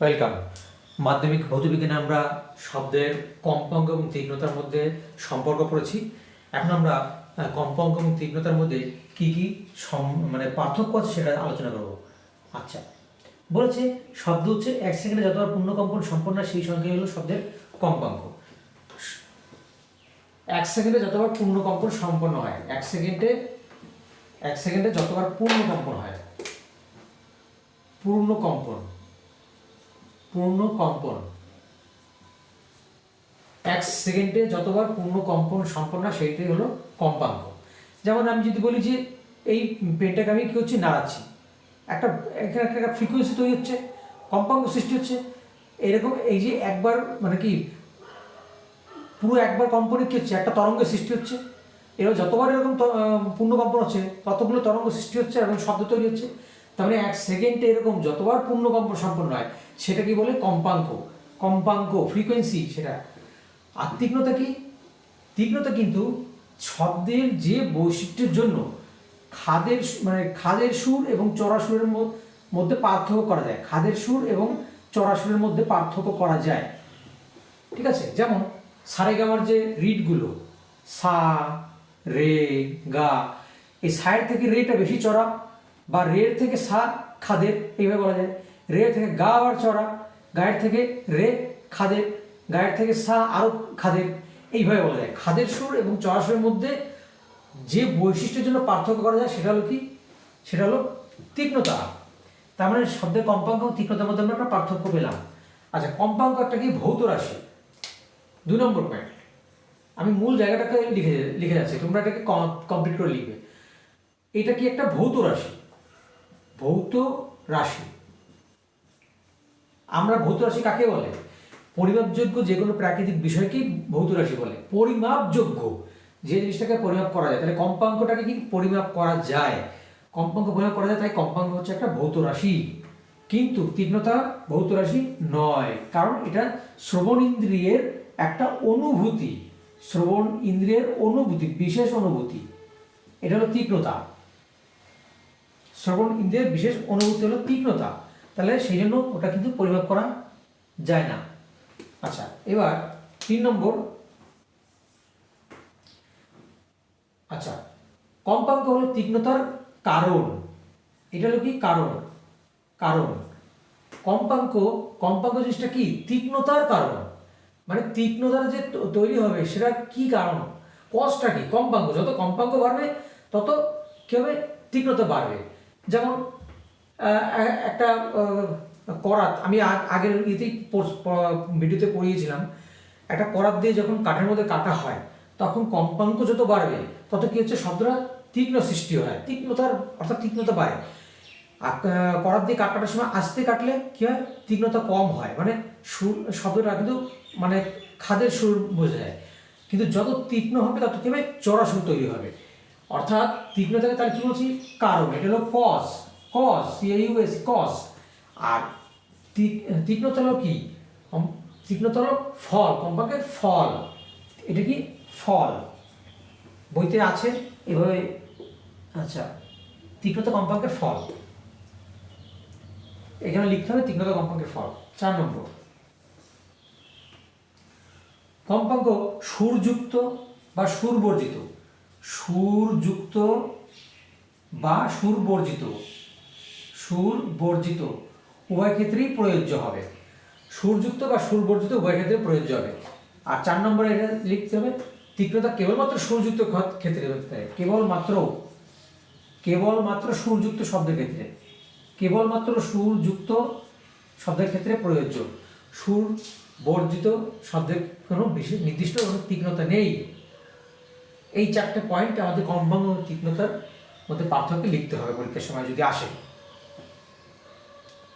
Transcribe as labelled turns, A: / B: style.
A: Welcome মাধ্যমিক ভৌতবিজ্ঞানে আমরা শব্দের কম্পাঙ্ক এবং তীক্ষ্ণতার মধ্যে সম্পর্ক পড়েছি। এখন আমরা কম্পাঙ্ক এবং তীক্ষ্ণতার মধ্যে কি কি মানে পার্থক্য আছে সেটা আলোচনা করব। আচ্ছা। বলেছে, শব্দ হচ্ছে এক সেকেন্ডে যতবার পূর্ণকম্পন সম্পন্ন হয় সেই সংখ্যা হলো শব্দের কম্পাঙ্ক। এক সেকেন্ডে যতবার পূর্ণকম্পন সম্পন্ন হয়, এক সেকেন্ডে এক সেকেন্ডে যতবার পূর্ণকম্পন হয় পূর্ণকম্পন পূর্ণ কম্পন। এক সেকেন্ডে যতবার পূর্ণ কম্পন সম্পন্ন সেইটাই হলো কম্পাঙ্ক। যেমন আমি যদি বলি যে, এই পেনটাকে আমি কি হচ্ছে, নাড়াচ্ছি। একটা এখানে একটা ফ্রিকোয়েন্সি তৈরি হচ্ছে, কম্পাঙ্ক সৃষ্টি হচ্ছে। এরকম এই যে একবার মানে কি, পুরো একবার কম্পনে কি হচ্ছে, একটা তরঙ্গের সৃষ্টি হচ্ছে। এবার যতবার এরকম পূর্ণ কম্পন হচ্ছে, ততগুলো তরঙ্গ সৃষ্টি হচ্ছে এবং শব্দ তৈরি হচ্ছে। তার মানে এক সেকেন্ডে এরকম যতবার পূর্ণ কম্পন সম্পন্ন হয়, সেটা কি বলে? কম্পাঙ্ক। কম্পাঙ্ক ফ্রিকোয়েন্সি সেটা। আর তীক্ষ্ণতা কি? তীক্ষ্ণতা কিন্তু শব্দের যে বৈশিষ্ট্যের জন্য খাদের মানে খাদের সুর এবং চড়া সুরের মধ্যে- মধ্যে পার্থক্য করা যায়। খাদের সুর এবং চড়া সুরের মধ্যে পার্থক্য করা যায়। ঠিক আছে? যেমন সারেগামার যে রিডগুলো সা, রে, গা, এই সায়ের থেকে রেটা বেশি চড়া বা রের থেকে সা, খাদের, এইভাবে বলা যায়। রে থেকে গা আবার চড়া, গায়ের থেকে রে, খাদের, গায়ের থেকে সা আরও খাদের, এইভাবে বলা যায়। খাদের সুর এবং চড়া সুরের মধ্যে যে বৈশিষ্ট্যের জন্য পার্থক্য করা যায় সেটা হলো কি? সেটা হলো তীক্ষ্ণতা। তার মানে শব্দের কম্পাঙ্ক এবং তীক্ষ্ণতার মধ্যে আমরা একটা পার্থক্য পেলাম। আচ্ছা কম্পাঙ্ক একটা কি? ভৌত রাশি। দুই নম্বর পয়েন্ট আমি মূল জায়গাটাকে লিখে লিখে যাচ্ছি। তোমরা এটাকে কমপ্লিট করে লিখবে। এটা কি একটা ভৌত রাশি? ভৌত রাশি। আমরা ভৌত রাশি কাকে বলে? পরিমাপযোগ্য যে কোনো প্রাকৃতিক বিষয়কেই ভৌত রাশি বলে। পরিমাপযোগ্য যে জিনিসটাকে পরিমাপ করা যায়। তাহলে কম্পাঙ্কটাকে কি পরিমাপ করা যায়? কম্পাঙ্ক পরিমাপ করা যায়, তাই কম্পাঙ্ক হচ্ছে একটা ভৌত রাশি। কিন্তু তীক্ষ্ণতা ভৌত রাশি নয়, কারণ এটা শ্রবণ ইন্দ্রিয়ের একটা অনুভূতি। শ্রবণ ইন্দ্রিয়ের অনুভূতি, বিশেষ অনুভূতি। এটা হলো তীক্ষ্ণতা। শ্রবণ ইন্দ্রিয়ের বিশেষ অনুভূতি হলো তীক্ষ্ণতা। তাহলে সেই জন্য ওটা কিন্তু পরিমাপ করা যায় না। আচ্ছা এবার তিন নম্বর। আচ্ছা কম্পাঙ্ক হলো তীক্ষ্ণতার কারণ। এটা হলো কি? কারণ। কারণ। কম্পাঙ্ক কম্পাঙ্ক জিনিসটা কি? তীক্ষ্ণতার কারণ। মানে তীক্ষ্ণতার যে তৈরি হবে সেটা কি কারণ? কষ্টটা কি? কম্পাঙ্ক। যত কম্পাঙ্ক বাড়বে, তত কি হবে? তীক্ষ্ণতা বাড়বে। যেমন একটা করাত, আমি আগের ইয়েতেই ভিডিওতে পড়িয়েছিলাম, একটা করাত দিয়ে যখন কাঠের মধ্যে কাটা হয়, তখন কম্পাঙ্ক যত বাড়বে, তত কি হচ্ছে, শব্দটা তীক্ষ্ণ সৃষ্টি হয়, তীক্ষ্ণতার, অর্থাৎ তীক্ষ্ণতা বাড়ে। করাত দিয়ে কাট, কাটার সময় আস্তে কাটলে কি হয়, তীক্ষ্ণতা কম হয় মানে সুর শব্দটা কিন্তু মানে খাদের সুর বোঝা যায়। কিন্তু যত তীক্ষ্ণ হবে, তত কি হবে, চড়া সুর তৈরি হবে। অর্থাৎ তীক্ষ্ণতাকে তাহলে কি বলছি? কারণ। এটা হলো cause cause C A U S cause আর তীক- তীক্ষ্ণতা হলো কি? কম- তীক্ষ্ণতা হলো ফল কম্পাঙ্কের ফল। এটা কি? ফল। বইতে আছে, এভাবে আচ্ছা তীক্ষ্ণতা কম্পাঙ্কের ফল। এখানে লিখতে হবে তীক্ষ্ণতা কম্পাঙ্কের ফল। চার নম্বর। কম্পাঙ্ক সুরযুক্ত বা সুরবর্জিত। সুরযুক্ত বা সুরবর্জিত সুর বর্জিত উভয় ক্ষেত্রেই প্রযোজ্য হবে। সুরযুক্ত বা সুরবর্জিত উভয় ক্ষেত্রে প্রযোজ্য হবে। আর চার নম্বরে এটা লিখতে হবে, তীক্ষ্ণতা কেবলমাত্র সুরযুক্ত ক্ষেত্রে হতে পারে। কেবলমাত্র কেবলমাত্র সুরযুক্ত শব্দের ক্ষেত্রে। কেবলমাত্র সুরযুক্ত শব্দের ক্ষেত্রে প্রযোজ্য। সুর বর্জিত শব্দের কোনো বিশেষ নির্দিষ্ট কোনো তীক্ষ্ণতা নেই। এই চারটে পয়েন্ট আমাদের কম্পাঙ্গ তীক্ষ্ণতার মধ্যে পার্থক্য লিখতে হবে পরীক্ষার সময় যদি আসে।